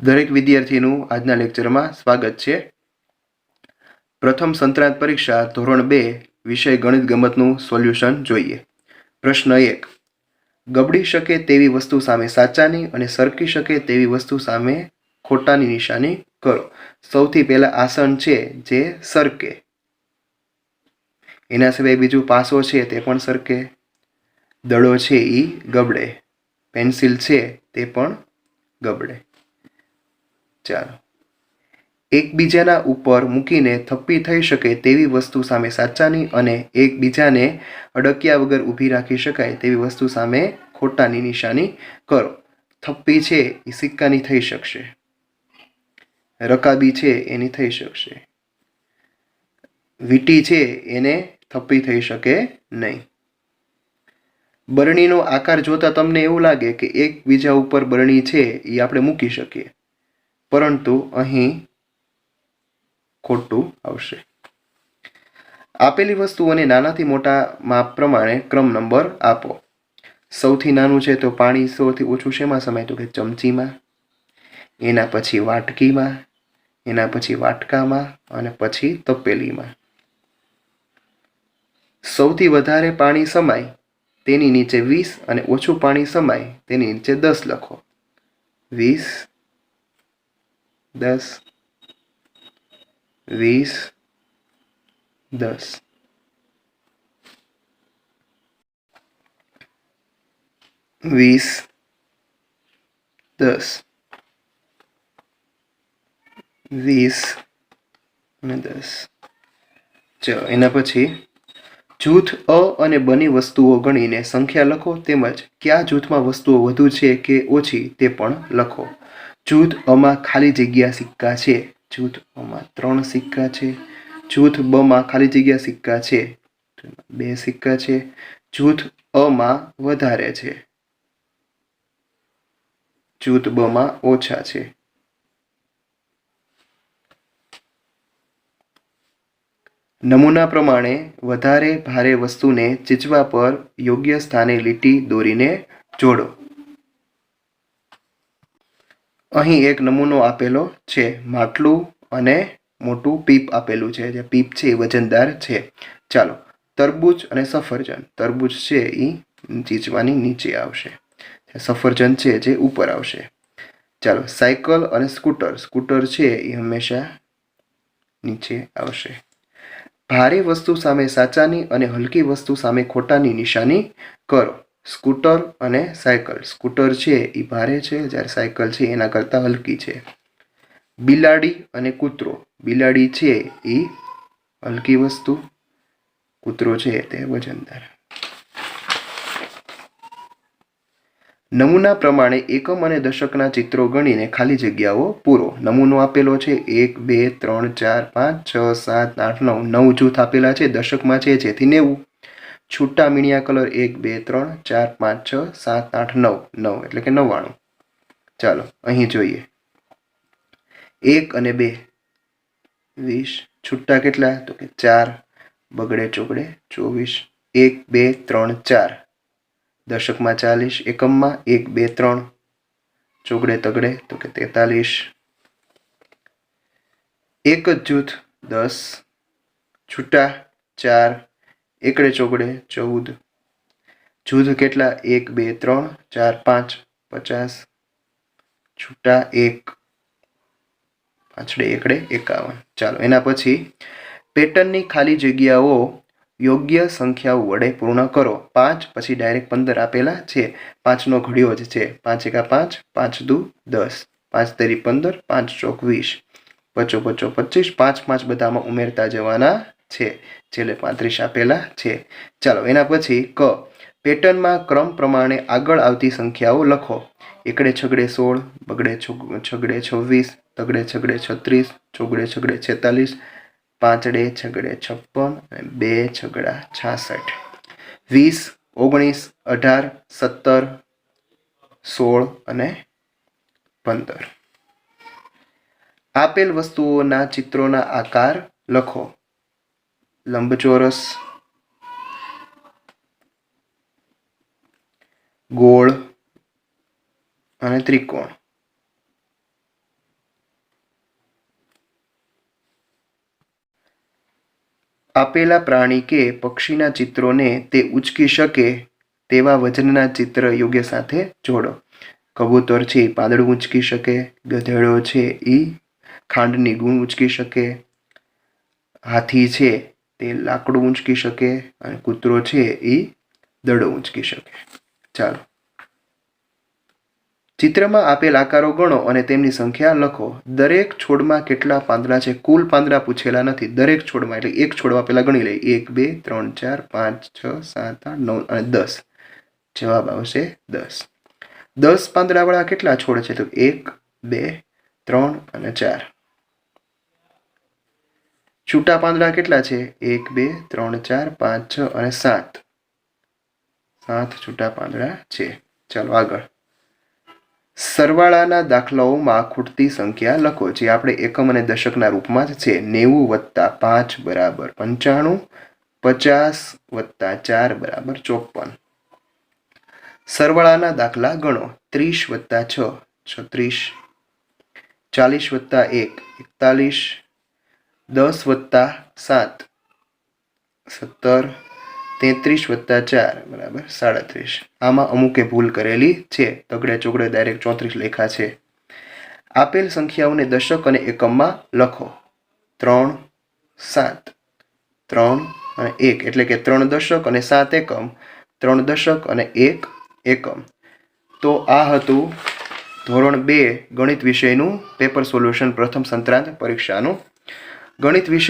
દરેક વિદ્યાર્થીનું આજના લેક્ચરમાં સ્વાગત છે. પ્રથમ સંત્રાંત પરીક્ષા ધોરણ બે, વિષય ગણિત ગમતનું સોલ્યુશન જોઈએ. પ્રશ્ન એક, ગબડી શકે તેવી વસ્તુ સામે સાચાની અને સરકી શકે તેવી વસ્તુ સામે ખોટાની નિશાની કરો. સૌથી પહેલા આસન છે જે સરકે. એના સિવાય બીજું પાસો છે તે પણ સરકે. દડો છે એ ગબડે. પેન્સિલ છે તે પણ ગબડે. ચાલો. એકબીજાના ઉપર મૂકીને થપ્પી થઈ શકે તેવી વસ્તુ સામે સાચાની અને એકબીજાને અડક્યા વગર ઊભી રાખી શકાય તેવી વસ્તુ સામે ખોટાની નિશાની કરો. થપ્પી છે એ સિક્કાની થઈ શકશે. રકાબી છે એની થઈ શકશે. વીટી છે એને થપ્પી થઈ શકે નહીં. બરણીનો આકાર જોતા તમને એવું લાગે કે એકબીજા ઉપર બરણી છે એ આપણે મૂકી શકીએ. પરંતુ અહીં ખોટું આવશે. આપેલી વસ્તુઓને નાનાથી મોટા માપ પ્રમાણે ક્રમ નંબર આપો. સૌથી નાનું છે તો પાણી, સૌથી ઓછું શેમાં સમાય તો કે ચમચીમાં? એના પછી વાટકીમાં, એના પછી વાટકામાં અને પછી તપેલીમાં. સૌથી વધારે પાણી સમાય તેની નીચે વીસ અને ઓછું પાણી સમાય તેની નીચે દસ લખો. વીસ દસ, વીસ દસ. વીસ દસ. વીસ અને દસ. ચલો, એના પછી જૂથ અ અને બની વસ્તુઓ ગણીને સંખ્યા લખો તેમજ કયા જૂથમાં વસ્તુઓ વધુ છે કે ઓછી તે પણ લખો. જૂથ અમાં ખાલી જગ્યા સિક્કા છે. જૂથ અમાં ત્રણ સિક્કા છે. જૂથ બમાં ખાલી જગ્યા સિક્કા છે. બે સિક્કા છે. જૂથ અમાં વધારે છે. જૂથ બમાં ઓછા છે. નમૂના પ્રમાણે વધારે ભારે વસ્તુને ચીચવા પર યોગ્ય સ્થાને લીટી દોરીને જોડો. અહીં એક નમૂનો આપેલો છે, માટલું અને મોટું પીપ આપેલું છે, જે પીપ છે એ વજનદાર છે. ચાલો, તરબૂચ અને સફરજન. તરબૂચ છે એ ચીચવાની નીચે આવશે. સફરજન છે જે ઉપર આવશે. ચાલો, સાયકલ અને સ્કૂટર. સ્કૂટર છે એ હંમેશા નીચે આવશે. ભારે વસ્તુ સામે સાચાની અને હલકી વસ્તુ સામે ખોટાની નિશાની કરો. સ્કૂટર અને સાયકલ. સ્કૂટર છે એ ભારે છે, જ્યારે સાયકલ છે એના કરતાં હલકી છે. બિલાડી અને કૂતરો. બિલાડી છે એ હલકી વસ્તુ. કૂતરો છે તે વજનદાર નમૂના પ્રમાણે એકમ અને દશકના ચિત્રો ગણીને ખાલી જગ્યાઓ પૂરો. નમૂનો આપેલો છે એક, બે, ત્રણ, ચાર, પાંચ, છ, સાત, આઠ, નવ. નવ જૂથ આપેલા છે. દશકમાં છે જેથી નેવું. છૂટા મીણિયા કલર એક, બે, ત્રણ, ચાર, પાંચ, છ, સાત, આઠ, નવ. નવ એટલે કે નવ્વાણું. ચાલો, અહીં જોઈએ. એક અને બે. વીસ. છૂટા કેટલા? તો કે ચાર. બગડે, ચોગડે, ચોવીસ. એક, બે, ત્રણ, ચાર. દશકમાં ચાલીસ. એકમમાં એક, બે, ત્રણ. ચોગડે, તગડે, તો કે તેતાલીસ. એક જ જૂથ, દસ. છૂટા, ચાર. એકડે ચોગડે ચૌદ. જૂથ કેટલા? એક, બે, ત્રણ, ચાર, પાંચ, પચાસ, છૂટા એક. પાછળે એકડે એકાવન. ચાલો, એના પછી પેટર્નની ખાલી જગ્યાઓ યોગ્ય સંખ્યાઓ વડે પૂર્ણ કરો. પાંચ, પછી ડાયરેક્ટ પંદર આપેલા છે. પાંચનો ઘડિયો જ છે. પાંચ એકા પાંચ પાંચ દુ દસ. પાંચ તેરી પંદર, પાંચ ચોક વીસ. પચો પચો, પચીસ. પાંચ પાંચ બધામાં ઉમેરતા જવાના છે. છેલ્લે પાંત્રીસ આપેલા છે. ચાલો, એના પછી ક. પેટર્નમાં ક્રમ પ્રમાણે આગળ આવતી સંખ્યાઓ લખો. એકડે છગડે સોળ, બગડે છગડે છવ્વીસ, તગડે છગડે છત્રીસ, ચોગડે છગડે છેતાલીસ, પાંચડે છગડે છપ્પન અને બે છગડા છાસઠ. વીસ, ઓગણીસ, અઢાર, સત્તર, સોળ અને પંદર. આપેલ વસ્તુઓના ચિત્રોના આકાર લખો. લંબચોરસ ગોળ અને ત્રિકોણ આપેલા પ્રાણી કે પક્ષીના ચિત્રોને તે ઉચકી શકે તેવા વજનના ચિત્ર યોગ્ય સાથે જોડો. કબૂતર છે પાંદડું ઉંચકી શકે, ગધેડો છે એ ખાંડની ગુણ ઉંચકી શકે, હાથી છે તે લાકડું ઉંચકી શકે અને કૂતરો છે એ દડો ઉંચકી શકે. ચાલો. ચિત્રમાં આપેલ આકારો ગણો અને તેમની સંખ્યા લખો. દરેક છોડમાં કેટલા પાંદડા છે? કુલ પાંદડા પૂછેલા નથી. દરેક છોડમાં, એટલે એક છોડમાં પહેલાં ગણી લઈએ. એક, બે, ત્રણ, ચાર, પાંચ, છ, સાત, આઠ, નવ અને દસ. જવાબ આવશે દસ. દસ પાંદડાવાળા કેટલા છોડ છે? તો એક, બે, ત્રણ અને ચાર. છૂટા પાંદડા કેટલા છે? એક, બે, ત્રણ, ચાર, પાંચ, છ અને સાત. સાત છૂટા પાંદડા છે. ચાલો આગળ. સરવાળાના દાખલાઓમાં ખૂટતી સંખ્યા લખો, જે આપણે એકમ અને દશકના રૂપમાં જ છે. નેવું વત્તા પાંચ બરાબર પંચાણું, પચાસ વત્તા ચાર બરાબર ચોપન. સરવાળાના દાખલા ગણો. ત્રીસ વત્તા છ, છત્રીસ. ચાલીસ વત્તા એક, એકતાલીસ. દસ વત્તા સાત સત્તર તેત્રીસ વત્તા ચાર બરાબર સાડત્રીસ આમાં અમુકે ભૂલ કરેલી છે. તગડે ચોગડે ડાયરેક્ટ ચોત્રીસ લેખા છે. આપેલ સંખ્યાઓને દશક અને એકમમાં લખો. ત્રણ, સાત. ત્રણ અને એક, એટલે કે ત્રણ દશક અને સાત એકમ. ત્રણ દશક અને એક એકમ. તો આ હતું ધોરણ બે ગણિત વિષયનું પેપર સોલ્યુશન પ્રથમ સંત્રાંત પરીક્ષાનું ગણિત વિષય